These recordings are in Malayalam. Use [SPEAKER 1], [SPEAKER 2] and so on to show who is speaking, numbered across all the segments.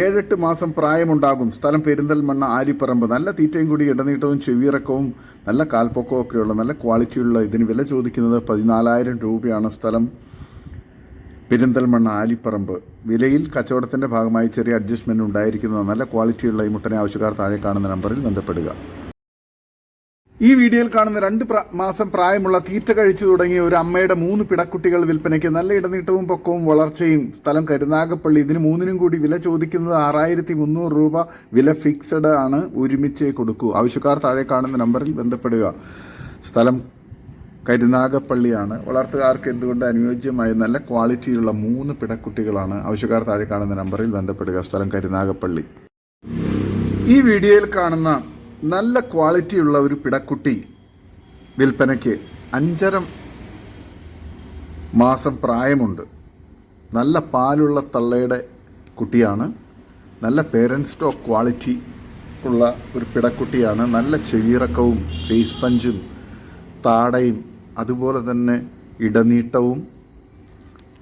[SPEAKER 1] ഏഴെട്ട് മാസം പ്രായമുണ്ടാകും. സ്ഥലം പെരിന്തൽമണ്ണ ആലിപ്പറമ്പ്. നല്ല തീറ്റയും കൂടി ഇടനീട്ടവും ചെവിയിറക്കവും നല്ല കാൽപ്പൊക്കവും ഒക്കെയുള്ള നല്ല ക്വാളിറ്റിയുള്ള ഇതിന് വില ചോദിക്കുന്നത് പതിനാലായിരം രൂപയാണ് സ്ഥലം. പെരിന്തൽമണ്ണ ആലിപ്പറമ്പ്. വിലയിൽ കച്ചവടത്തിന്റെ ഭാഗമായി ചെറിയ അഡ്ജസ്റ്റ്മെന്റ് ഉണ്ടായിരിക്കുന്നത് നല്ല ക്വാളിറ്റിയുള്ള ഈ മുട്ടനെ ആവശ്യക്കാർ താഴെ കാണുന്ന നമ്പറിൽ ബന്ധപ്പെടുക. ഈ വീഡിയോയിൽ കാണുന്ന രണ്ട് മാസം പ്രായമുള്ള തീറ്റ കഴിച്ചു തുടങ്ങിയ ഒരു അമ്മയുടെ മൂന്ന് പിടക്കുട്ടികൾ വിൽപ്പനയ്ക്ക് നല്ല ഇടനീട്ടവും പൊക്കവും വളർച്ചയും സ്ഥലം കരുനാഗപ്പള്ളി. ഇതിന് മൂന്നിനും കൂടി വില ചോദിക്കുന്നത് ആറായിരത്തി മുന്നൂറ് രൂപ. വില ഫിക്സഡ് ആണ്. ഒരുമിച്ച് കൊടുക്കൂ. ആവശ്യക്കാർ താഴെ കാണുന്ന നമ്പറിൽ ബന്ധപ്പെടുക. സ്ഥലം കരുനാഗപ്പള്ളിയാണ്. വളർത്തുകാർക്ക് എന്തുകൊണ്ട് അനുയോജ്യമായ നല്ല ക്വാളിറ്റിയുള്ള മൂന്ന് പിടക്കുട്ടികളാണ്? ആവശ്യക്കാർ താഴെ കാണുന്ന നമ്പറിൽ ബന്ധപ്പെടുക. സ്ഥലം കരുനാഗപ്പള്ളി. ഈ വീഡിയോയിൽ കാണുന്ന നല്ല ക്വാളിറ്റിയുള്ള ഒരു പിടക്കുട്ടി വിൽപ്പനയ്ക്ക് അഞ്ചര മാസം പ്രായമുണ്ട്. നല്ല പാലുള്ള തള്ളയുടെ കുട്ടിയാണ്. നല്ല പേരന്റ് സ്റ്റോക്ക് ക്വാളിറ്റി ഉള്ള ഒരു പിടക്കുട്ടിയാണ്. നല്ല ചെവിയിറക്കവും ഫേസ് പഞ്ചും താടയും അതുപോലെ തന്നെ ഇടനീട്ടവും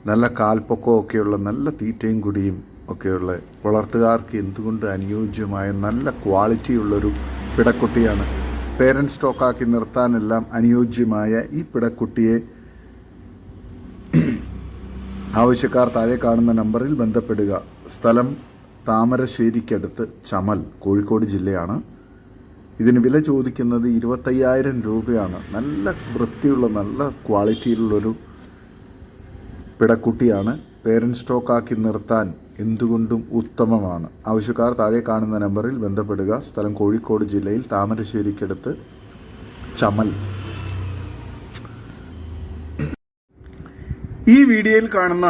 [SPEAKER 1] നല്ല കാൽപ്പൊക്കവും ഒക്കെയുള്ള നല്ല തീറ്റയും കുടിയും ഒക്കെയുള്ള വളർത്തുകാർക്ക് എന്തുകൊണ്ട് അനുയോജ്യമായ നല്ല ക്വാളിറ്റിയുള്ളൊരു പിടക്കുട്ടിയാണ്. പേരൻസ് സ്റ്റോക്കാക്കി നിർത്താനെല്ലാം അനുയോജ്യമായ ഈ പിടക്കുട്ടിയെ ആവശ്യക്കാർ താഴെ കാണുന്ന നമ്പറിൽ ബന്ധപ്പെടുക. സ്ഥലം താമരശ്ശേരിക്കടുത്ത് ചമൽ കോഴിക്കോട് ജില്ലയാണ്. ഇതിന് വില ചോദിക്കുന്നത് ഇരുപത്തയ്യായിരം രൂപയാണ്. നല്ല വൃത്തിയുള്ള നല്ല ക്വാളിറ്റിയിലുള്ളൊരു പിടക്കുട്ടിയാണ്. പേരൻസ് സ്റ്റോക്കാക്കി നിർത്താൻ എന്തുകൊണ്ടും ഉത്തമമാണ്. ആവശ്യക്കാർ താഴെ കാണുന്ന നമ്പറിൽ ബന്ധപ്പെടുക. സ്ഥലം കോഴിക്കോട് ജില്ലയിൽ താമരശ്ശേരിക്കടുത്ത് ചമൽ. ഈ വീഡിയോയിൽ കാണുന്ന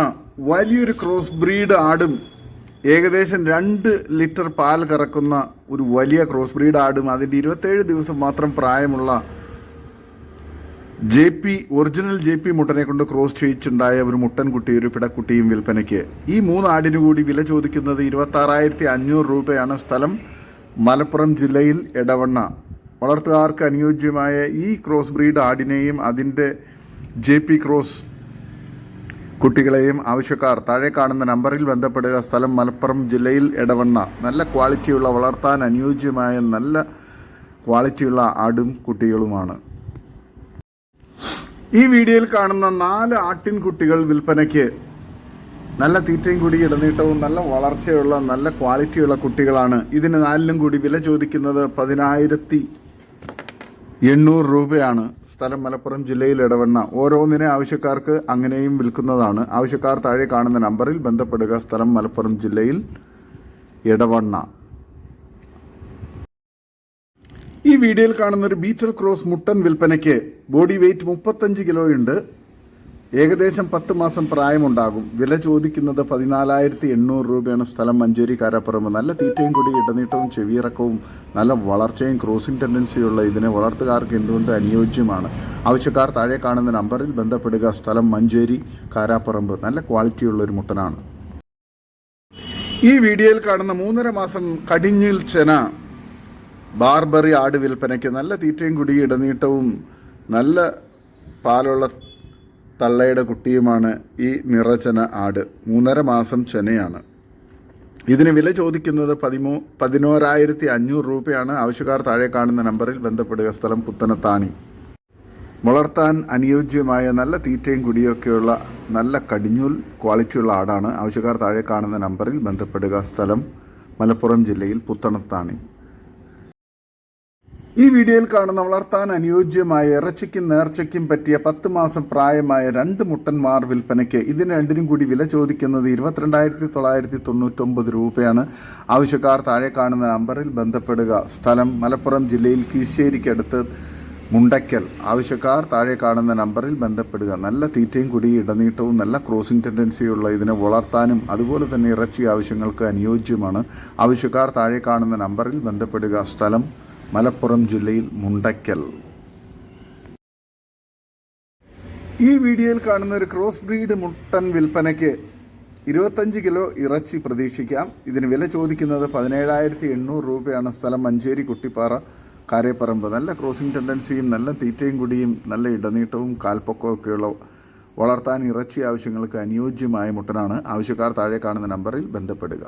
[SPEAKER 1] വലിയൊരു ക്രോസ് ബ്രീഡ് ആടും ഏകദേശം രണ്ട് ലിറ്റർ പാൽ കറക്കുന്ന ഒരു വലിയ ക്രോസ് ബ്രീഡ് ആടും അതിന്റെ ഇരുപത്തേഴ് ദിവസം മാത്രം പ്രായമുള്ള J P original J P മുട്ടനെ കൊണ്ട് ക്രോസ് ചെയ്യിച്ചുണ്ടായ ഒരു മുട്ടൻകുട്ടി ഒരു പിടക്കുട്ടിയും വിൽപ്പനയ്ക്ക്. ഈ മൂന്ന് ആടിനു കൂടി വില ചോദിക്കുന്നത് ഇരുപത്തി ആറായിരത്തി അഞ്ഞൂറ് രൂപയാണ് സ്ഥലം മലപ്പുറം ജില്ലയിൽ എടവണ്ണ. വളർത്തുകാർക്ക് അനുയോജ്യമായ ഈ ക്രോസ് ബ്രീഡ് ആടിനെയും അതിന്റെ ജെ പി ക്രോസ് കുട്ടികളെയും ആവശ്യക്കാർ താഴെ കാണുന്ന നമ്പറിൽ ബന്ധപ്പെടുക. സ്ഥലം മലപ്പുറം ജില്ലയിൽ എടവണ്ണ. നല്ല ക്വാളിറ്റിയുള്ള വളർത്താൻ അനുയോജ്യമായ നല്ല ക്വാളിറ്റിയുള്ള ആടും കുട്ടികളുമാണ്. ഈ വീഡിയോയിൽ കാണുന്ന നാല് ആട്ടിൻകുട്ടികൾ വിൽപ്പനയ്ക്ക് നല്ല തീറ്റയും കൂടി ഇടനീട്ടവും നല്ല വളർച്ചയുള്ള നല്ല ക്വാളിറ്റിയുള്ള കുട്ടികളാണ്. ഇതിന് നാലിലും കൂടി വില ചോദിക്കുന്നത് പതിനായിരത്തി എണ്ണൂറ് രൂപയാണ്. സ്ഥലം മലപ്പുറം ജില്ലയിൽ ഇടവണ്ണ ഓരോന്നിനെ ആവശ്യക്കാർക്ക് അങ്ങനെയും വിൽക്കുന്നതാണ്. ആവശ്യക്കാർ താഴെ കാണുന്ന നമ്പറിൽ ബന്ധപ്പെടുക. സ്ഥലം മലപ്പുറം ജില്ലയിൽ ഇടവണ്ണ ഈ വീഡിയോയിൽ കാണുന്ന ഒരു ബീറ്റൽ ക്രോസ് മുട്ടൻ വിൽപ്പനയ്ക്ക് ബോഡി വെയിറ്റ് മുപ്പത്തഞ്ച് കിലോയുണ്ട് ഏകദേശം പത്ത് മാസം പ്രായമുണ്ടാകും. വില ചോദിക്കുന്നത് പതിനാലായിരത്തി എണ്ണൂറ് രൂപയാണ് സ്ഥലം മഞ്ചേരി കാരാപ്പുറമ്പ് നല്ല തീറ്റയും കൂടി ഇടനീട്ടവും ചെവിയിറക്കവും നല്ല വളർച്ചയും ക്രോസിംഗ് ടെൻഡൻസിയുള്ള ഇതിനെ വളർത്തുകാർക്ക് എന്തുകൊണ്ട് അനുയോജ്യമാണ്? ആവശ്യക്കാർ താഴെ കാണുന്ന നമ്പറിൽ ബന്ധപ്പെടുക. സ്ഥലം മഞ്ചേരി കാരാപ്പുറമ്പ്. നല്ല ക്വാളിറ്റിയുള്ള ഒരു മുട്ടനാണ്. ഈ വീഡിയോയിൽ കാണുന്ന മൂന്നര മാസം കടിഞ്ഞിൽ ചെന ബാർബറി ആട് വിൽപ്പനയ്ക്ക് നല്ല തീറ്റയും കുടി ഇടനീട്ടവും നല്ല പാലുള്ള തള്ളയുടെ കുട്ടിയുമാണ് ഈ നിറചന ആട്. മൂന്നര മാസം ചെനയാണ്. ഇതിന് വില ചോദിക്കുന്നത് പതിമൂ പതിനോരായിരത്തി അഞ്ഞൂറ് രൂപയാണ്. ആവശ്യക്കാർ താഴെ കാണുന്ന നമ്പറിൽ ബന്ധപ്പെടുക. സ്ഥലം പുത്തനത്താണി. വളർത്താൻ അനുയോജ്യമായ നല്ല തീറ്റയും കുടിയൊക്കെയുള്ള നല്ല കടിഞ്ഞൂൽ ക്വാളിറ്റിയുള്ള ആടാണ്. ആവശ്യക്കാർ താഴെ കാണുന്ന നമ്പറിൽ ബന്ധപ്പെടുക. സ്ഥലം മലപ്പുറം ജില്ലയിൽ പുത്തനത്താണി. ഈ വീഡിയോയിൽ കാണുന്ന വളർത്താൻ അനുയോജ്യമായ ഇറച്ചിക്കും നേർച്ചയ്ക്കും പറ്റിയ പത്ത് മാസം പ്രായമായ രണ്ട് മുട്ടന്മാർ വിൽപ്പനയ്ക്ക് ഇതിന് രണ്ടിനും കൂടി വില ചോദിക്കുന്നത് ഇരുപത്തിരണ്ടായിരത്തി തൊള്ളായിരത്തി തൊണ്ണൂറ്റൊമ്പത് രൂപയാണ്. ആവശ്യക്കാർ താഴെ കാണുന്ന നമ്പറിൽ ബന്ധപ്പെടുക. സ്ഥലം മലപ്പുറം ജില്ലയിൽ കീഴ്ശ്ശേരിക്കടുത്ത് മുണ്ടയ്ക്കൽ. ആവശ്യക്കാർ താഴെ കാണുന്ന നമ്പറിൽ ബന്ധപ്പെടുക. നല്ല തീറ്റയും കൂടി ഇടനീട്ടവും നല്ല ക്രോസിംഗ് ടെൻഡൻസിയുള്ള ഇതിനെ വളർത്താനും അതുപോലെ തന്നെ ഇറച്ചി ആവശ്യങ്ങൾക്ക് അനുയോജ്യമാണ്. ആവശ്യക്കാർ താഴെ കാണുന്ന നമ്പറിൽ ബന്ധപ്പെടുക. സ്ഥലം മലപ്പുറം ജില്ലയിൽ മുണ്ടയ്ക്കൽ ഈ വീഡിയോയിൽ കാണുന്ന ഒരു ക്രോസ് ബ്രീഡ് മുട്ടൻ വിൽപ്പനയ്ക്ക് ഇരുപത്തഞ്ച് കിലോ ഇറച്ചി പ്രതീക്ഷിക്കാം. ഇതിന് വില ചോദിക്കുന്നത് പതിനേഴായിരത്തി എണ്ണൂറ് രൂപയാണ്. സ്ഥലം മഞ്ചേരി കുട്ടിപ്പാറ കാരേപ്പറമ്പ്. നല്ല ക്രോസിംഗ് ടെൻഡൻസിയും നല്ല തീറ്റയും കുടിയും നല്ല ഇടനീട്ടവും കാൽപ്പൊക്കമൊക്കെയുള്ള വളർത്താൻ ഇറച്ചി ആവശ്യങ്ങൾക്ക് അനുയോജ്യമായ മുട്ടനാണ്. ആവശ്യക്കാർ താഴെ കാണുന്ന നമ്പറിൽ ബന്ധപ്പെടുക.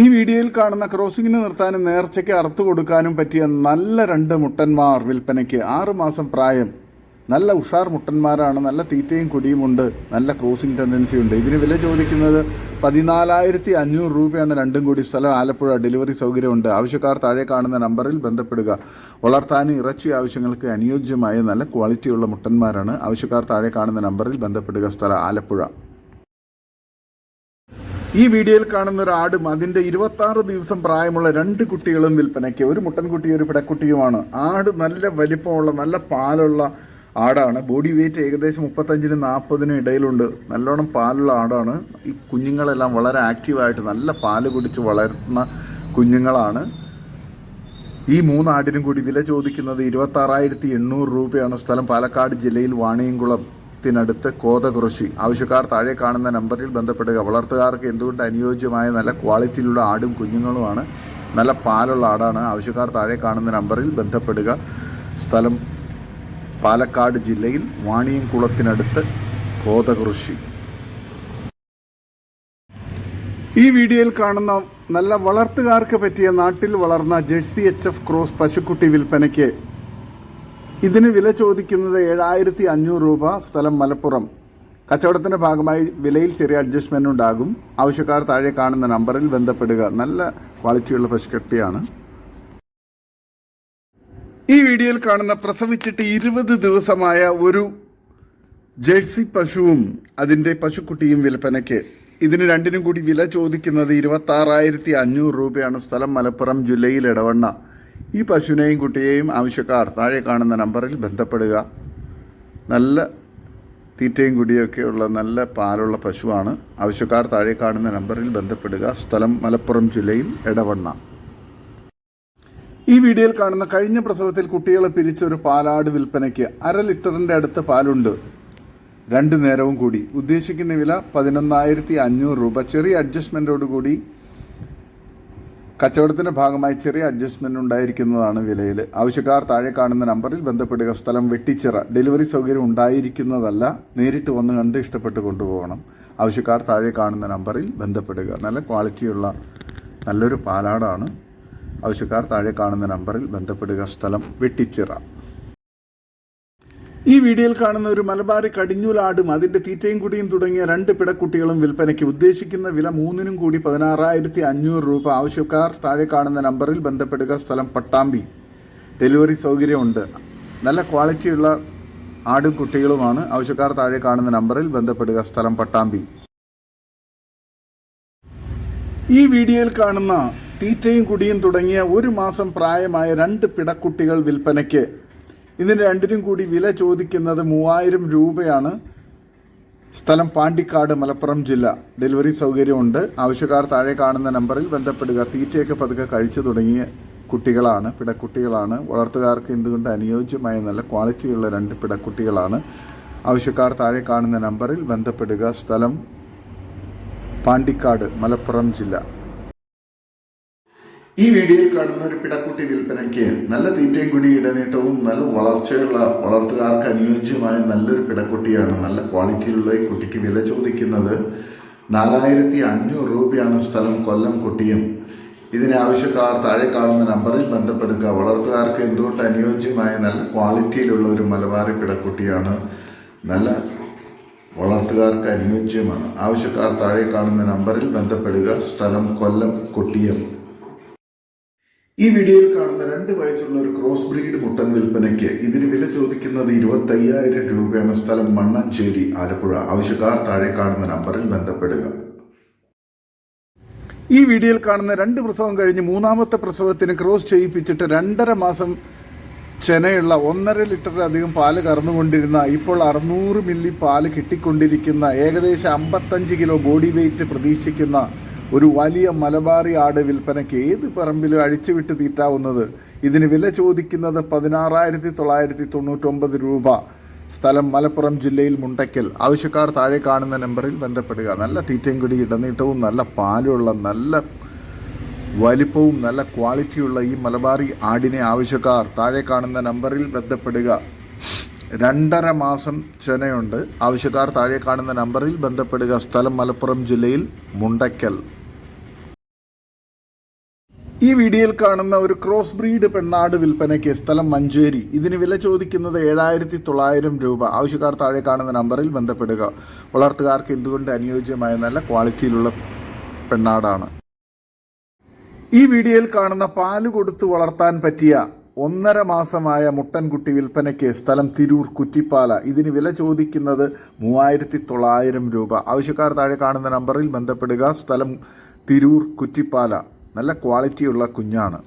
[SPEAKER 1] ഈ വീഡിയോയിൽ കാണുന്ന ക്രോസിംഗിന് നിർത്താനും നേർച്ചയ്ക്ക് അറുത്തു കൊടുക്കാനും പറ്റിയ നല്ല രണ്ട് മുട്ടന്മാർ വിൽപ്പനയ്ക്ക് ആറുമാസം പ്രായം. നല്ല ഉഷാർ മുട്ടന്മാരാണ് നല്ല തീറ്റയും കുടിയുമുണ്ട് നല്ല ക്രോസിംഗ് ടെൻഡൻസി ഉണ്ട്. ഇതിന് വില ചോദിക്കുന്നത് പതിനാലായിരത്തി അഞ്ഞൂറ് രൂപയാണ് രണ്ടും കൂടി സ്ഥലം. ആലപ്പുഴ ഡെലിവറി സൗകര്യമുണ്ട്. ആവശ്യക്കാർ താഴെ കാണുന്ന നമ്പറിൽ ബന്ധപ്പെടുക. വളർത്താനും ഇറച്ചി ആവശ്യങ്ങൾക്ക് അനുയോജ്യമായ നല്ല ക്വാളിറ്റിയുള്ള മുട്ടന്മാരാണ്. ആവശ്യക്കാർ താഴെ കാണുന്ന നമ്പറിൽ ബന്ധപ്പെടുക. സ്ഥലം ആലപ്പുഴ. ഈ വീഡിയോയിൽ കാണുന്ന ഒരു ആടും അതിന്റെ ഇരുപത്തി ദിവസം പ്രായമുള്ള രണ്ട് കുട്ടികളും വിൽപ്പനയ്ക്ക്. ഒരു മുട്ടൻകുട്ടി ഒരു പിടക്കുട്ടിയുമാണ്. ആട് നല്ല വലിപ്പമുള്ള നല്ല പാലുള്ള ആടാണ്. ബോഡി വെയിറ്റ് ഏകദേശം മുപ്പത്തഞ്ചിനും നാൽപ്പതിനും ഇടയിലുണ്ട്. നല്ലോണം പാലുള്ള ആടാണ്. ഈ കുഞ്ഞുങ്ങളെല്ലാം വളരെ ആക്റ്റീവായിട്ട് നല്ല പാൽ കുടിച്ച് വളരുന്ന കുഞ്ഞുങ്ങളാണ്. ഈ മൂന്നാടിനും കൂടി വില ചോദിക്കുന്നത് ഇരുപത്തി ആറായിരത്തി എണ്ണൂറ് രൂപയാണ്. സ്ഥലം പാലക്കാട് ജില്ലയിൽ വാണിയംകുളത്തിനടുത്ത് കോതകുറിശി. ആവശ്യക്കാർ താഴെ കാണുന്ന നമ്പറിൽ ബന്ധപ്പെടുക. വളർത്തുകാർക്ക് എന്തുകൊണ്ട് അനുയോജ്യമായ നല്ല ക്വാളിറ്റിയിലുള്ള ആടും കുഞ്ഞുങ്ങളുമാണ്? നല്ല പാലുള്ള ആടാണ്. ആവശ്യക്കാർ താഴെ കാണുന്ന നമ്പറിൽ ബന്ധപ്പെടുക. സ്ഥലം പാലക്കാട് ജില്ലയിൽ വാണിയംകുളത്തിനടുത്ത് കോതകുറശ്ശി ഈ വീഡിയോയിൽ കാണുന്ന നല്ല വളർത്തുകാർക്ക് പറ്റിയ നാട്ടിൽ വളർന്ന ജേഴ്സി എച്ച് എഫ് ക്രോസ് പശുക്കുട്ടി വിൽപ്പനയ്ക്ക് ഇതിന് വില ചോദിക്കുന്നത് ഏഴായിരത്തി അഞ്ഞൂറ് രൂപ സ്ഥലം മലപ്പുറം. കച്ചവടത്തിന്റെ ഭാഗമായി വിലയിൽ ചെറിയ അഡ്ജസ്റ്റ്മെന്റ് ഉണ്ടാകും. ആവശ്യക്കാർ താഴെ കാണുന്ന നമ്പറിൽ ബന്ധപ്പെടുക. നല്ല ക്വാളിറ്റിയുള്ള പശുക്കട്ടിയാണ്. ഈ വീഡിയോയിൽ കാണുന്ന പ്രസവിച്ചിട്ട് ഇരുപത് ദിവസമായ ഒരു ജേഴ്സി പശുവും അതിന്റെ പശുക്കുട്ടിയും വിൽപ്പനയ്ക്ക്. ഇതിന് രണ്ടിനും കൂടി വില ചോദിക്കുന്നത് ഇരുപത്തി ആറായിരത്തി അഞ്ഞൂറ് രൂപയാണ്. സ്ഥലം മലപ്പുറം ജില്ലയിൽ ഇടവണ്ണ ഈ പശുവിനെയും കുട്ടിയെയും ആവശ്യക്കാർ താഴെ കാണുന്ന നമ്പറിൽ ബന്ധപ്പെടുക. നല്ല തീറ്റയും കുടിയൊക്കെയുള്ള നല്ല പാലുള്ള പശുവാണ്. ആവശ്യക്കാർ താഴെ കാണുന്ന നമ്പറിൽ ബന്ധപ്പെടുക. സ്ഥലം മലപ്പുറം ജില്ലയിൽ എടവണ്ണ. ഈ വീഡിയോയിൽ കാണുന്ന കഴിഞ്ഞ പ്രസവത്തിൽ കുട്ടികളെ പിരിച്ച ഒരു പാലാട് വിൽപ്പനയ്ക്ക് അര ലിറ്ററിന്റെ അടുത്ത് പാലുണ്ട്. രണ്ട് നേരവും കൂടി. ഉദ്ദേശിക്കുന്ന വില പതിനൊന്നായിരത്തി അഞ്ഞൂറ് രൂപ. ചെറിയ അഡ്ജസ്റ്റ്മെന്റോട് കൂടി കച്ചവടത്തിന്റെ ഭാഗമായി ചെറിയ അഡ്ജസ്റ്റ്മെന്റ് ഉണ്ടായിരിക്കുന്നതാണ് വിലയിൽ ആവശ്യക്കാർ താഴെ കാണുന്ന നമ്പറിൽ ബന്ധപ്പെടുക സ്ഥലം വെട്ടിച്ചിറ ഡെലിവറി സൗകര്യം ഉണ്ടായിരിക്കുന്നതല്ല നേരിട്ട് വന്ന് കണ്ട് ഇഷ്ടപ്പെട്ട് കൊണ്ടുപോകണം. ആവശ്യക്കാർ താഴെ കാണുന്ന നമ്പറിൽ ബന്ധപ്പെടുക. നല്ല ക്വാളിറ്റിയുള്ള നല്ലൊരു പാലാടാണ്. ആവശ്യക്കാർ താഴെ കാണുന്ന നമ്പറിൽ ബന്ധപ്പെടുക സ്ഥലം വെട്ടിച്ചിറ. ഈ വീഡിയോയിൽ കാണുന്ന ഒരു മലബാറി കടിഞ്ഞൂലാടും അതിന്റെ തീറ്റയും കുടിയും തുടങ്ങിയ രണ്ട് പിടക്കുട്ടികളും വിൽപ്പനയ്ക്ക് ഉദ്ദേശിക്കുന്ന വില മൂന്നിനും കൂടി പതിനാറായിരത്തി അഞ്ഞൂറ് രൂപ. ആവശ്യക്കാർ താഴെ കാണുന്ന നമ്പറിൽ ബന്ധപ്പെടുക. സ്ഥലം പട്ടാമ്പി. ഡെലിവറി സൗകര്യമുണ്ട്. നല്ല ക്വാളിറ്റിയുള്ള ആടും കുട്ടികളുമാണ്. ആവശ്യക്കാർ താഴെ കാണുന്ന നമ്പറിൽ ബന്ധപ്പെടുക. സ്ഥലം പട്ടാമ്പി. ഈ വീഡിയോയിൽ കാണുന്ന തീറ്റയും കുടിയും തുടങ്ങിയ ഒരു മാസം പ്രായമായ രണ്ട് പിടക്കുട്ടികൾ വിൽപ്പനയ്ക്ക് ഇതിന് രണ്ടിനും കൂടി വില ചോദിക്കുന്നത് മൂവായിരം രൂപയാണ്. സ്ഥലം പാണ്ടിക്കാട് മലപ്പുറം ജില്ല. ഡെലിവറി സൗകര്യമുണ്ട്. ആവശ്യക്കാർ താഴെ കാണുന്ന നമ്പറിൽ ബന്ധപ്പെടുക. തീറ്റയൊക്കെ പതുക്കെ കഴിച്ചു തുടങ്ങിയ കുട്ടികളാണ്. പിടക്കുട്ടികളാണ്. വളർത്തുകാർക്ക് എന്തുകൊണ്ട് അനുയോജ്യമായ നല്ല ക്വാളിറ്റിയുള്ള രണ്ട് പിടക്കുട്ടികളാണ്? ആവശ്യക്കാർ താഴെ കാണുന്ന നമ്പറിൽ ബന്ധപ്പെടുക. സ്ഥലം പാണ്ടിക്കാട് മലപ്പുറം ജില്ല. ഈ വീഡിയോയിൽ കാണുന്ന ഒരു പിടക്കുട്ടി വിൽപ്പനയ്ക്ക് നല്ല തീറ്റയും കുടി ഇടനീട്ടവും നല്ല വളർച്ചയുള്ള വളർത്തുകാർക്ക് അനുയോജ്യമായ നല്ലൊരു പിടക്കുട്ടിയാണ്. നല്ല ക്വാളിറ്റിയിലുള്ള ഈ കുട്ടിക്ക് വില ചോദിക്കുന്നത് നാലായിരത്തി അഞ്ഞൂറ് രൂപയാണ് സ്ഥലം കൊല്ലം കുട്ടിയും. ഇതിന് ആവശ്യക്കാർ താഴെ കാണുന്ന നമ്പറിൽ ബന്ധപ്പെടുക. വളർത്തുകാർക്ക് എന്തുകൊണ്ട് അനുയോജ്യമായ നല്ല ക്വാളിറ്റിയിലുള്ള ഒരു മലബാറി പിടക്കുട്ടിയാണ്. നല്ല വളർത്തുകാർക്ക് അനുയോജ്യമാണ്. ആവശ്യക്കാർ താഴെ കാണുന്ന നമ്പറിൽ ബന്ധപ്പെടുക. സ്ഥലം കൊല്ലം കൊട്ടിയം. ഈ വീഡിയോയിൽ കാണുന്ന രണ്ട് വയസ്സുള്ള ഒരു ക്രോസ് ബ്രീഡ് മുട്ടൻ വിൽപ്പനയ്ക്ക് ഇതിന് വില ചോദിക്കുന്നത് ഇരുപത്തയ്യായിരം രൂപയാണ്. സ്ഥലം മണ്ണഞ്ചേരി ആലപ്പുഴ. ആവശ്യക്കാർ താഴെ കാണുന്ന നമ്പറിൽ ബന്ധപ്പെടുക. ഈ വീഡിയോയിൽ കാണുന്ന രണ്ട് പ്രസവം കഴിഞ്ഞ് മൂന്നാമത്തെ പ്രസവത്തിന് ക്രോസ് ചെയ്യിപ്പിച്ചിട്ട് രണ്ടര മാസം ചെനയുള്ള ഒന്നര ലിറ്ററിലധികം പാൽ കറന്നുകൊണ്ടിരുന്ന ഇപ്പോൾ അറുന്നൂറ് മില്ലി പാൽ കിട്ടിക്കൊണ്ടിരിക്കുന്ന ഏകദേശം അമ്പത്തഞ്ച് കിലോ ബോഡി വെയിറ്റ് പ്രതീക്ഷിക്കുന്ന ഒരു വലിയ മലബാറി ആട് വിൽപ്പനയ്ക്ക് ഏത് പറമ്പിലും അഴിച്ചുവിട്ട് തീറ്റാവുന്നത്? ഇതിന് വില ചോദിക്കുന്നത് പതിനാറായിരത്തി തൊള്ളായിരത്തി തൊണ്ണൂറ്റൊമ്പത് രൂപ. സ്ഥലം മലപ്പുറം ജില്ലയിൽ മുണ്ടയ്ക്കൽ. ആവശ്യക്കാർ താഴെ കാണുന്ന നമ്പറിൽ ബന്ധപ്പെടുക. നല്ല തീറ്റയും കൂടി ഇടനീട്ടവും നല്ല പാലുള്ള നല്ല വലിപ്പവും നല്ല ക്വാളിറ്റിയുള്ള ഈ മലബാറി ആടിനെ ആവശ്യക്കാർ താഴെ കാണുന്ന നമ്പറിൽ ബന്ധപ്പെടുക. രണ്ടര മാസം ചെനയുണ്ട്. ആവശ്യക്കാർ താഴെ കാണുന്ന നമ്പറിൽ ബന്ധപ്പെടുക. സ്ഥലം മലപ്പുറം ജില്ലയിൽ മുണ്ടയ്ക്കൽ. ഈ വീഡിയോയിൽ കാണുന്ന ഒരു ക്രോസ് ബ്രീഡ് പെണ്ണാട് വിൽപ്പനയ്ക്ക് സ്ഥലം മഞ്ചേരി. ഇതിന് വില ചോദിക്കുന്നത് ഏഴായിരത്തി തൊള്ളായിരം രൂപ. ആവശ്യക്കാർ താഴെ കാണുന്ന നമ്പറിൽ ബന്ധപ്പെടുക. വളർത്തുകാർക്ക് എന്തുകൊണ്ട് അനുയോജ്യമായ നല്ല ക്വാളിറ്റിയിലുള്ള പെണ്ണാടാണ്? ഈ വീഡിയോയിൽ കാണുന്ന പാൽ കൊടുത്ത് വളർത്താൻ പറ്റിയ ഒന്നര മാസമായ മുട്ടൻകുട്ടി വിൽപ്പനയ്ക്ക് സ്ഥലം തിരൂർ കുറ്റിപ്പാല. ഇതിന് വില ചോദിക്കുന്നത് മൂവായിരത്തി തൊള്ളായിരം രൂപ. ആവശ്യക്കാർ താഴെ കാണുന്ന നമ്പറിൽ ബന്ധപ്പെടുക. സ്ഥലം തിരൂർ കുറ്റിപ്പാല. നല്ല ക്വാളിറ്റിയുള്ള കുഞ്ഞാണ്.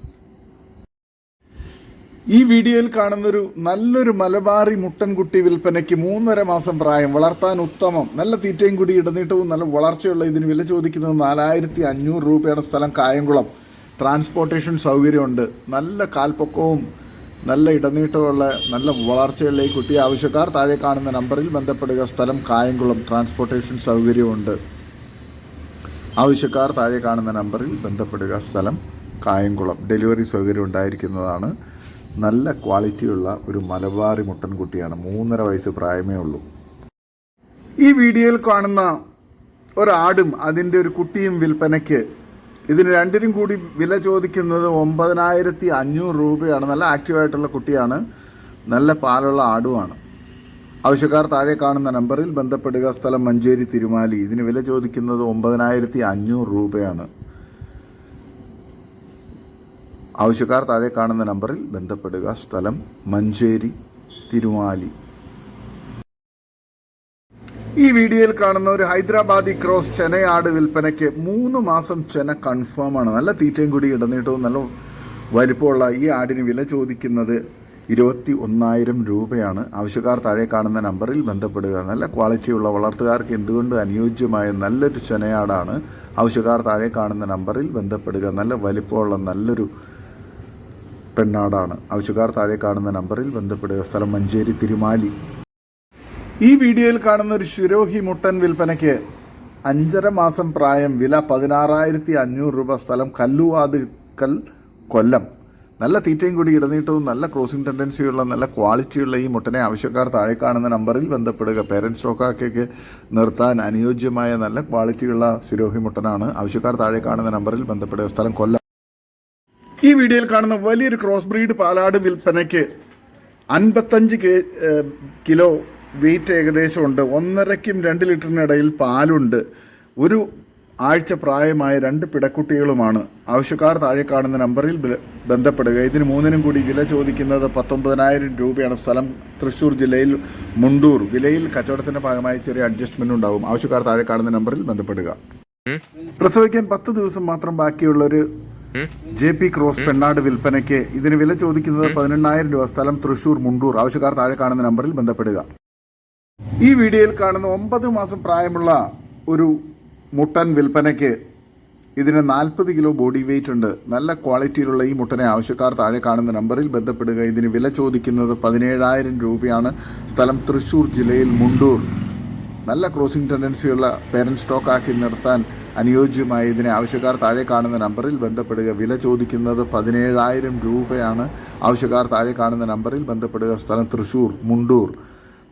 [SPEAKER 1] ഈ വീഡിയോയിൽ കാണുന്നൊരു നല്ലൊരു മലബാറി മുട്ടൻകുട്ടി വിൽപ്പനയ്ക്ക് മൂന്നര മാസം പ്രായം വളർത്താൻ ഉത്തമം നല്ല തീറ്റയും കൂടി ഇടനീട്ടവും നല്ല വളർച്ചയുള്ള ഇതിന് വില ചോദിക്കുന്നത് നാലായിരത്തി അഞ്ഞൂറ് രൂപയാണ് സ്ഥലം കായംകുളം. ട്രാൻസ്പോർട്ടേഷൻ സൗകര്യമുണ്ട്. നല്ല കാൽപ്പൊക്കവും നല്ല ഇടനീട്ടമുള്ള നല്ല വളർച്ചയുള്ള ഈ കുട്ടി ആവശ്യക്കാർ താഴെ കാണുന്ന നമ്പറിൽ ബന്ധപ്പെടുക. സ്ഥലം കായംകുളം. ട്രാൻസ്പോർട്ടേഷൻ സൗകര്യമുണ്ട്. ആവശ്യക്കാർ താഴെ കാണുന്ന നമ്പറിൽ ബന്ധപ്പെടുക. സ്ഥലം കായംകുളം. ഡെലിവറി സൗകര്യം ഉണ്ടായിരിക്കുന്നതാണ്. നല്ല ക്വാളിറ്റിയുള്ള ഒരു മലബാറി മുട്ടൻകുട്ടിയാണ്. മൂന്നര വയസ്സ് പ്രായമേ ഉള്ളൂ. ഈ വീഡിയോയിൽ കാണുന്ന ഒരാടും അതിന്റെ ഒരു കുട്ടിയും വിൽപ്പനയ്ക്ക് ഇതിന് രണ്ടിനും കൂടി വില ചോദിക്കുന്നത് ഒമ്പതിനായിരത്തി അഞ്ഞൂറ് രൂപയാണ്. നല്ല ആക്റ്റീവായിട്ടുള്ള കുട്ടിയാണ്. നല്ല പാലുള്ള ആടുമാണ്. ആവശ്യക്കാർ താഴെ കാണുന്ന നമ്പറിൽ ബന്ധപ്പെടുക സ്ഥലം മഞ്ചേരി തിരുമാലി. ഇതിന് വില ചോദിക്കുന്നത് ഒമ്പതിനായിരത്തി അഞ്ഞൂറ് രൂപയാണ്. ആവശ്യക്കാർ താഴെ കാണുന്ന നമ്പറിൽ ബന്ധപ്പെടുക സ്ഥലം മഞ്ചേരി തിരുമാലി. ഈ വീഡിയോയിൽ കാണുന്ന ഒരു ഹൈദരാബാദി ക്രോസ് ചെനയാട് വിൽപ്പനയ്ക്ക് മൂന്ന് മാസം ചെന കൺഫേം ആണ്. നല്ല തീറ്റയും കൂടി ഇടനീട്ടവും നല്ല വലിപ്പമുള്ള ഈ ആടിന് വില ചോദിക്കുന്നത് ഇരുപത്തി ഒന്നായിരം രൂപയാണ് ആവശ്യക്കാർ താഴെ കാണുന്ന നമ്പറിൽ ബന്ധപ്പെടുക. നല്ല ക്വാളിറ്റിയുള്ള വളർത്തുകാർക്ക് എന്തുകൊണ്ട് അനുയോജ്യമായ നല്ലൊരു ചെനയാടാണ് ആവശ്യക്കാർ താഴെ കാണുന്ന നമ്പറിൽ ബന്ധപ്പെടുക. നല്ല വലിപ്പമുള്ള നല്ലൊരു പെണ്ണാടാണ് ആവശ്യക്കാർ താഴെ കാണുന്ന നമ്പറിൽ ബന്ധപ്പെടുക. സ്ഥലം മഞ്ചേരി തിരുമാലി. ഈ വീഡിയോയിൽ കാണുന്ന ഒരു ശിരോഹി മുട്ടൻ വിൽപ്പനയ്ക്ക് അഞ്ചര മാസം പ്രായം വില പതിനാറായിരത്തി അഞ്ഞൂറ് രൂപ. സ്ഥലം കല്ലുവാതുക്കൽ കൊല്ലം. നല്ല തീറ്റയും കൂടി ഇടനീട്ടവും നല്ല ക്രോസിംഗ് ടെൻഡൻസിയുള്ള നല്ല ക്വാളിറ്റിയുള്ള ഈ മുട്ടനെ ആവശ്യക്കാർ താഴെ കാണുന്ന നമ്പറിൽ ബന്ധപ്പെടുക. പേരൻസ് സ്റ്റോക്കാക്കൊക്കെ നിർത്താൻ അനുയോജ്യമായ നല്ല ക്വാളിറ്റിയുള്ള സിരോഹി മുട്ടനാണ് ആവശ്യക്കാർ താഴെ കാണുന്ന നമ്പറിൽ ബന്ധപ്പെടുക. സ്ഥലം കൊല്ലം. ഈ വീഡിയോയിൽ കാണുന്ന വലിയൊരു ക്രോസ് ബ്രീഡ് പാലാട് വിൽപ്പനയ്ക്ക് അൻപത്തഞ്ച് കെ കിലോ വെയിറ്റ് ഏകദേശം ഉണ്ട് ഒന്നരയ്ക്കും രണ്ട് ലിറ്ററിനിടയിൽ പാലുണ്ട്. ഒരു ആഴ്ച പ്രായമായ രണ്ട് പിടക്കുട്ടികളുമാണ്. ആവശ്യക്കാർ താഴെ കാണുന്ന നമ്പറിൽ ബന്ധപ്പെടുക. ഇതിന് മൂന്നിനും കൂടി വില ചോദിക്കുന്നത് പത്തൊമ്പതിനായിരം രൂപയാണ്. സ്ഥലം തൃശ്ശൂർ ജില്ലയിൽ മുണ്ടൂർ. വിലയിൽ കച്ചവടത്തിന്റെ ഭാഗമായി ചെറിയ അഡ്ജസ്റ്റ്മെന്റ് ഉണ്ടാവും. ആവശ്യക്കാർ താഴെ കാണുന്ന നമ്പറിൽ ബന്ധപ്പെടുക. പ്രസവിക്കാൻ പത്ത് ദിവസം മാത്രം ബാക്കിയുള്ള ഒരു ജെ പി ക്രോസ് പെണ്ണാട് വിൽപ്പനയ്ക്ക് ഇതിന് വില ചോദിക്കുന്നത് പതിനെണ്ണായിരം രൂപ. സ്ഥലം തൃശൂർ മുണ്ടൂർ. ആവശ്യക്കാർ താഴെ കാണുന്ന നമ്പറിൽ ബന്ധപ്പെടുക. ഈ വീഡിയോയിൽ കാണുന്ന ഒമ്പത് മാസം പ്രായമുള്ള ഒരു മുട്ടൻ വിൽപ്പനയ്ക്ക് ഇതിന് നാൽപ്പത് കിലോ ബോഡി വെയിറ്റ് ഉണ്ട്. നല്ല ക്വാളിറ്റിയിലുള്ള ഈ മുട്ടനെ ആവശ്യക്കാർ താഴെ കാണുന്ന നമ്പറിൽ ബന്ധപ്പെടുക. ഇതിന് വില ചോദിക്കുന്നത് പതിനേഴായിരം രൂപയാണ്. സ്ഥലം തൃശ്ശൂർ ജില്ലയിൽ മുണ്ടൂർ. നല്ല ക്രോസിംഗ് ടെൻഡൻസിയുള്ള പേരന്റ് സ്റ്റോക്കാക്കി നിർത്താൻ അനുയോജ്യമായ ഇതിനെ ആവശ്യക്കാർ താഴെ കാണുന്ന നമ്പറിൽ ബന്ധപ്പെടുക. വില ചോദിക്കുന്നത് പതിനേഴായിരം രൂപയാണ്. ആവശ്യക്കാർ താഴെ കാണുന്ന നമ്പറിൽ ബന്ധപ്പെടുക. സ്ഥലം തൃശ്ശൂർ മുണ്ടൂർ.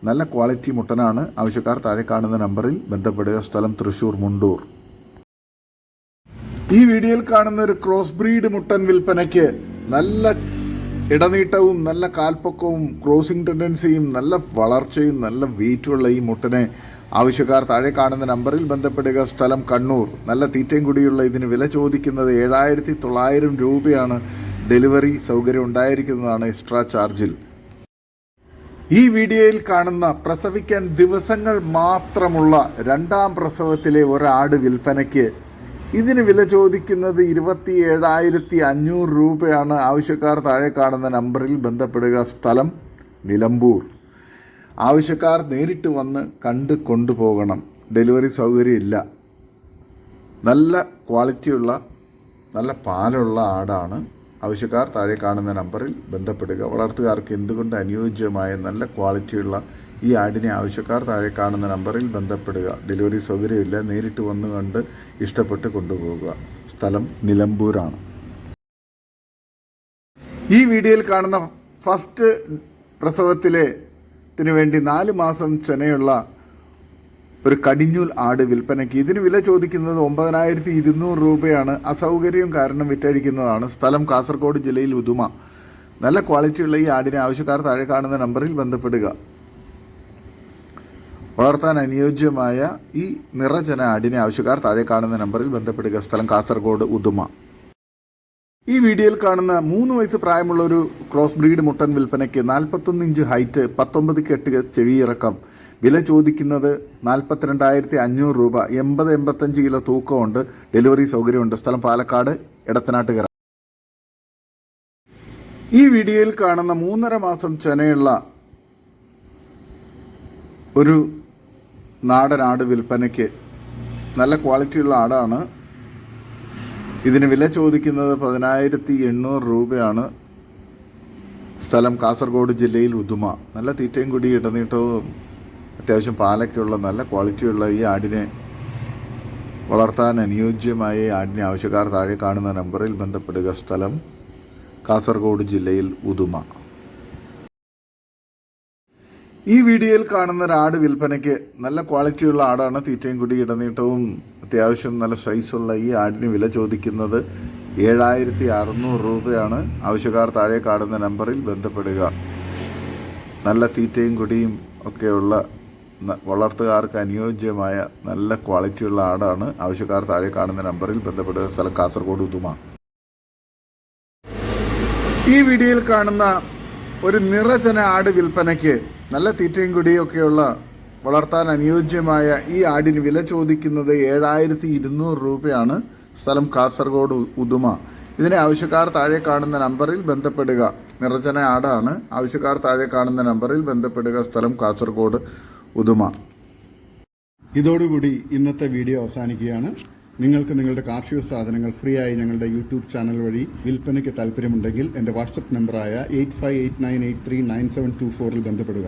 [SPEAKER 1] നല്ല ക്വാളിറ്റി മുട്ടനാണ് ആവശ്യക്കാർ താഴെ കാണുന്ന നമ്പറിൽ ബന്ധപ്പെടുക. സ്ഥലം തൃശൂർ മുണ്ടൂർ. ഈ വീഡിയോയിൽ കാണുന്ന ഒരു ക്രോസ് ബ്രീഡ് മുട്ടൻ വിൽപ്പനയ്ക്ക് നല്ല ഇടനീട്ടവും നല്ല കാൽപ്പൊക്കവും ക്രോസിംഗ് ടെൻഡൻസിയും നല്ല വളർച്ചയും നല്ല വെയിറ്റുമുള്ള ഈ മുട്ടനെ ആവശ്യക്കാർ താഴെ കാണുന്ന നമ്പറിൽ ബന്ധപ്പെടുക. സ്ഥലം കണ്ണൂർ. നല്ല തീറ്റയും കൂടിയുള്ള ഇതിന് വില ചോദിക്കുന്നത് ഏഴായിരത്തി തൊള്ളായിരം രൂപയാണ്. ഡെലിവറി സൗകര്യം ഉണ്ടായിരിക്കുന്നതാണ് എക്സ്ട്രാ ചാർജിൽ. ഈ വീഡിയോയിൽ കാണുന്ന പ്രസവിക്കാൻ ദിവസങ്ങൾ മാത്രമുള്ള രണ്ടാം പ്രസവത്തിലെ ഒരാട് വിൽപ്പനയ്ക്ക് ഇതിന് വില ചോദിക്കുന്നത് ഇരുപത്തി ഏഴായിരത്തി അഞ്ഞൂറ് രൂപയാണ്. ആവശ്യക്കാർ താഴെ കാണുന്ന നമ്പറിൽ ബന്ധപ്പെടുക. സ്ഥലം നിലമ്പൂർ. ആവശ്യക്കാർ നേരിട്ട് വന്ന് കണ്ട് കൊണ്ടുപോകണം. ഡെലിവറി സൗകര്യം ഇല്ല
[SPEAKER 2] നല്ല ക്വാളിറ്റിയുള്ള നല്ല പാലുള്ള ആടാണ് ആവശ്യക്കാർ താഴെ കാണുന്ന നമ്പറിൽ ബന്ധപ്പെടുക. വളർത്തുകാർക്ക് എന്തുകൊണ്ട് അനുയോജ്യമായ നല്ല ക്വാളിറ്റിയുള്ള ഈ ആടിനെ ആവശ്യക്കാർ താഴെ കാണുന്ന നമ്പറിൽ ബന്ധപ്പെടുക. ഡെലിവറി സൗകര്യമില്ല. നേരിട്ട് വന്നു കണ്ട് ഇഷ്ടപ്പെട്ട് കൊണ്ടുപോകുക. സ്ഥലം നിലമ്പൂരാണ്.
[SPEAKER 1] ഈ വീഡിയോയിൽ കാണുന്ന ഫസ്റ്റ് പ്രസവത്തിലെ വേണ്ടി നാല് മാസം ചെനയുള്ള ഒരു കടിഞ്ഞൂൽ ആട് വിൽപ്പനയ്ക്ക്. ഇതിന് വില ചോദിക്കുന്നത് ഒമ്പതിനായിരത്തി ഇരുന്നൂറ് രൂപയാണ്. അസൗകര്യം കാരണം വിറ്റഴിക്കുന്നതാണ്. സ്ഥലം കാസർഗോഡ് ജില്ലയിൽ ഉദുമ. നല്ല ക്വാളിറ്റിയുള്ള ഈ ആടിനെ ആവശ്യക്കാർ താഴെ കാണുന്ന നമ്പറിൽ ബന്ധപ്പെടുക. വളർത്താൻ അനുയോജ്യമായ ഈ നിറചന ആടിനെ ആവശ്യക്കാർ താഴെ കാണുന്ന നമ്പറിൽ ബന്ധപ്പെടുക. സ്ഥലം കാസർഗോഡ് ഉദുമ. ഈ വീഡിയോയിൽ കാണുന്ന മൂന്ന് വയസ്സ് പ്രായമുള്ള ഒരു ക്രോസ് ബ്രീഡ് മുട്ടൻ വിൽപ്പനയ്ക്ക് നാൽപ്പത്തൊന്ന് ഇഞ്ച് ഹൈറ്റ് പത്തൊമ്പത് കെട്ട് ചെവിയിറക്കം. വില ചോദിക്കുന്നത് നാൽപ്പത്തിരണ്ടായിരത്തി അഞ്ഞൂറ് രൂപ. എൺപത് എൺപത്തഞ്ച് കിലോ തൂക്കമുണ്ട്. ഡെലിവറി സൗകര്യമുണ്ട്. സ്ഥലം പാലക്കാട് ഇടത്തനാട്ടുകര ഈ വീഡിയോയിൽ കാണുന്ന മൂന്നര മാസം ചെനയുള്ള ഒരു നാടൻ ആട് വിൽപ്പനയ്ക്ക് നല്ല ക്വാളിറ്റിയുള്ള ആടാണ്. ഇതിന് വില ചോദിക്കുന്നത് പതിനായിരത്തി എണ്ണൂറ് രൂപയാണ്. സ്ഥലം കാസർഗോഡ് ജില്ലയിൽ ഉദുമ. നല്ല തീറ്റയും കൂടി ഇടനീട്ടവും അത്യാവശ്യം പാലൊക്കെയുള്ള നല്ല ക്വാളിറ്റിയുള്ള ഈ ആടിനെ വളർത്താൻ അനുയോജ്യമായ ആടിനെ ആവശ്യക്കാർ താഴെ കാണുന്ന നമ്പറിൽ ബന്ധപ്പെടുക. സ്ഥലം കാസർഗോഡ് ജില്ലയിൽ ഉദുമ. ഈ വീഡിയോയിൽ കാണുന്ന ഒരാട് വിൽപ്പനയ്ക്ക് നല്ല ക്വാളിറ്റിയുള്ള ആടാണ്. തീറ്റയും കുടി ഇടനീട്ടവും അത്യാവശ്യം നല്ല സൈസുള്ള ഈ ആടിന് വില ചോദിക്കുന്നത് ഏഴായിരത്തി അറുന്നൂറ് രൂപയാണ്. ആവശ്യക്കാർ താഴെ കാണുന്ന നമ്പറിൽ ബന്ധപ്പെടുക. നല്ല തീറ്റയും കുടിയും ഒക്കെയുള്ള വളർത്തുകാർക്ക് അനുയോജ്യമായ നല്ല ക്വാളിറ്റിയുള്ള ആടാണ്. ആവശ്യക്കാർ താഴെ കാണുന്ന നമ്പറിൽ ബന്ധപ്പെടുക. സ്ഥലം കാസർഗോഡ് ഉദുമ. ഈ വീഡിയോയിൽ കാണുന്ന ഒരു നിറചന ആട് വിൽപ്പനയ്ക്ക് നല്ല തീറ്റയും കുടിയും ഒക്കെയുള്ള വളർത്താൻ അനുയോജ്യമായ ഈ ആടിന് വില ചോദിക്കുന്നത് ഏഴായിരത്തി ഇരുന്നൂറ് രൂപയാണ്. സ്ഥലം കാസർഗോഡ് ഉദുമ. ഇതിനെ ആവശ്യക്കാർ താഴെ കാണുന്ന നമ്പറിൽ ബന്ധപ്പെടുക. നിറചന ആടാണ്. ആവശ്യക്കാർ താഴെ കാണുന്ന നമ്പറിൽ ബന്ധപ്പെടുക. സ്ഥലം കാസർഗോഡ് ഉദുമ. ഇതോടുകൂടി ഇന്നത്തെ വീഡിയോ അവസാനിക്കുകയാണ്. നിങ്ങൾക്ക് നിങ്ങളുടെ കാർഷിക സാധനങ്ങൾ ഫ്രീ ആയി ഞങ്ങളുടെ യൂട്യൂബ് ചാനൽ വഴി വിൽപ്പനയ്ക്ക് താല്പര്യമുണ്ടെങ്കിൽ എന്റെ വാട്സപ്പ് നമ്പറായ eight five eight nine eight three nine seven two ഫോറിൽ ബന്ധപ്പെടുക.